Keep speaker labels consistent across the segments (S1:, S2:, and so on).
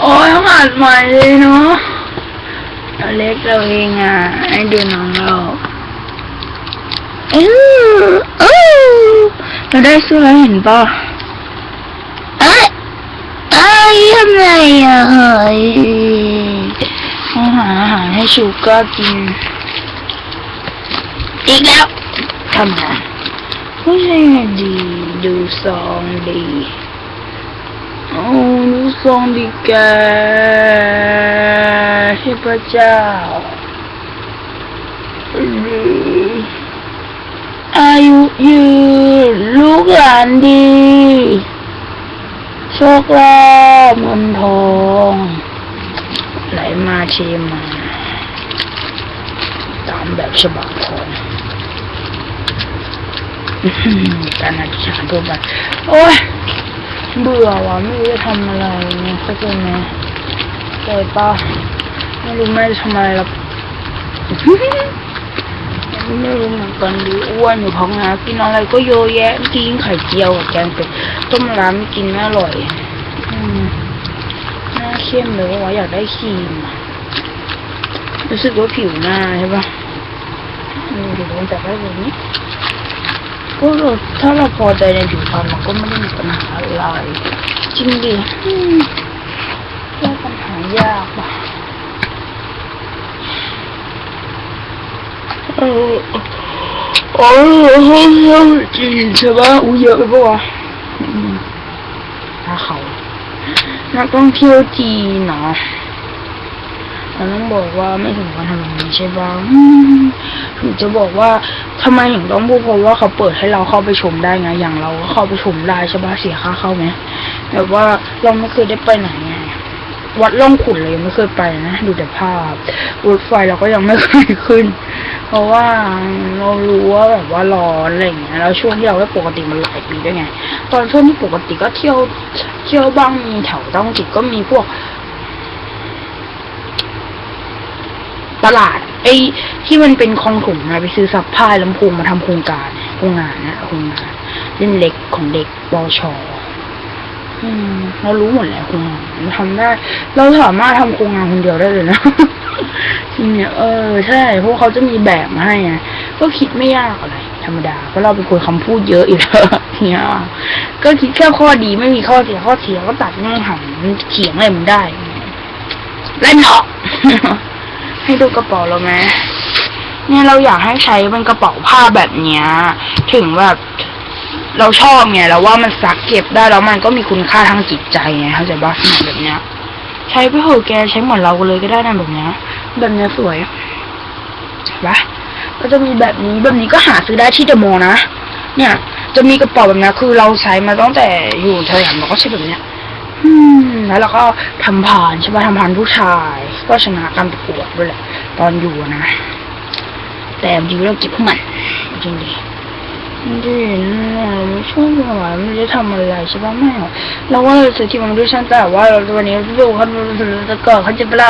S1: โอ้ยขาดใหม่เลยเนาะเล็กเราเองอะ ให้ดูน้องเราเออเออเราได้สื้แล้วเห็นป่ะเอ้ยเอ้ยทำไงอะเฮ้ยให้หาอาหารให้ชูก้ากิน อีกแล้วทำไง ดีดูซองดีโอ้ดูซองดีแกเทพเจ้าดีอายุยืนลูกหลานดี โชคลาภเงินทอง ไหลมาเทมา ตามแบบฉบับของอื้อหือ การอธิษฐานทั่วไปโอ้ยเบื่อว่ะไม่รู้จะทำอะไรเนี่ยเข้าใจไหมใจปะไม่รู้ไม่จะทำอะไรหรอกไม่รู้เหมือนกันดิอ้วนอยู่ท้องนะกินอะไรก็เยอะแยะกินไข่เจียวกับแกงเป็ดต้มร้านกินไม่อร่อยหน้าเข้มเลยว่าอยากได้ครีมอะรู้สึกว่าผิวหน้าใช่ปะอืมเดี๋ยวมันจะได้แบบนี้ ก็เราถ้าเราพอใจในผิวพรรณมันก็ไม่ได้มีปัญหาอะไรจริงดิแก้ปัญหายากปะเออโอ้ยจีนใช่ปะอุ้ยเยอะไปปะวะอืมถ้าเขานักท่องเที่ยวจีนเนาะ เราต้องบอกว่าไม่ถึงวันทำแบบนี้ใช่ปะถึงจะบอกว่าทำไมถึงต้องพูดเพราะว่าเขาเปิดให้เราเข้าไปชมได้ไง อย่างเราก็เข้าไปชมได้ใช่ปะเสียค่าเข้าไหมแบบว่าเราไม่เคยได้ไปไหนไงวัดล่องขุนเลยยังไม่เคยไปนะดูแต่ภาพรถไฟเราก็ยังไม่เคยขึ้น เพราะว่าเรารู้ว่าแบบว่าร้อนอะไรอย่างเงี้ยแล้วช่วงที่เราไม่ปกติมันหลายปีด้วยไง ตอนช่วงที่ปกติก็เที่ยวเที่ยวบ้างมีแถวต้องจิตก็มีพวก ตลาด ไอ้ที่มันเป็นคลองถุงนะไปซื้อซัพพลาลำโพงมาทำโครงการโครงงานนะโครงงานเล่นเล็กของเด็กปอชออืมเรารู้หมดแหละโครงงานเราทำได้ เราสามารถทำโครงงานคนเดียวได้เลยนะจริงเนี่ยเออใช่เพราะเขาจะมีแบบมาให้ไงก็คิดไม่ยากอะไร ธรรมดาเพราะเราเป็นคนคำพูดเยอะอยู่แล้วเนี่ยก็คิดแค่ข้อดีไม่มีข้อเสียข้อเสียก็ตัดง่ายหันเถียงอะไรมันได้เล่นออก ให้ดูกระเป๋าเราไหมเนี่ยเราอยากให้ใช้เป็นกระเป๋าผ้าแบบเนี้ย ถึงแบบเราชอบไงเราว่ามันซักเก็บได้แล้วมันก็มีคุณค่าทางจิตใจไงเข้าใจปะเนี่ยแบบเนี้ย ใช้ไปเถอะแกใช้เหมือนเราเลยก็ได้นะแบบเนี้ยแบบเนี้ยสวยปะก็จะมีแบบนี้แบบนี้ก็หาซื้อได้ที่เดอะมอลล์นะเนี่ย จะมีกระเป๋าแบบเนี้ยคือเราใช้มาตั้งแต่อยู่สยามเราก็ใช้แบบเนี้ยอืม แล้วเราก็ทำผ่านใช่ปะทำผ่านผู้ชาย ก็ชนะการประกวดด้วยแหละ ตอนอยู่นะ แต่จริงเราเก็บพวกมันจริงดิดิเราไม่ช่วยหน่อยไม่ได้ทำอะไรใช่ปะไม่หรอกเราว่าเราซื้อที่มันด้วยฉันแต่ว่าเราวันนี้ดูเขาจะเกิดเขาจะเปล่า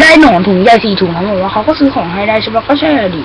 S1: ได้หนอนถุงใหญ่สี่ถุงแล้วบอกว่าเขาก็ซื้อของให้ได้ใช่ปะก็ใช่ดิ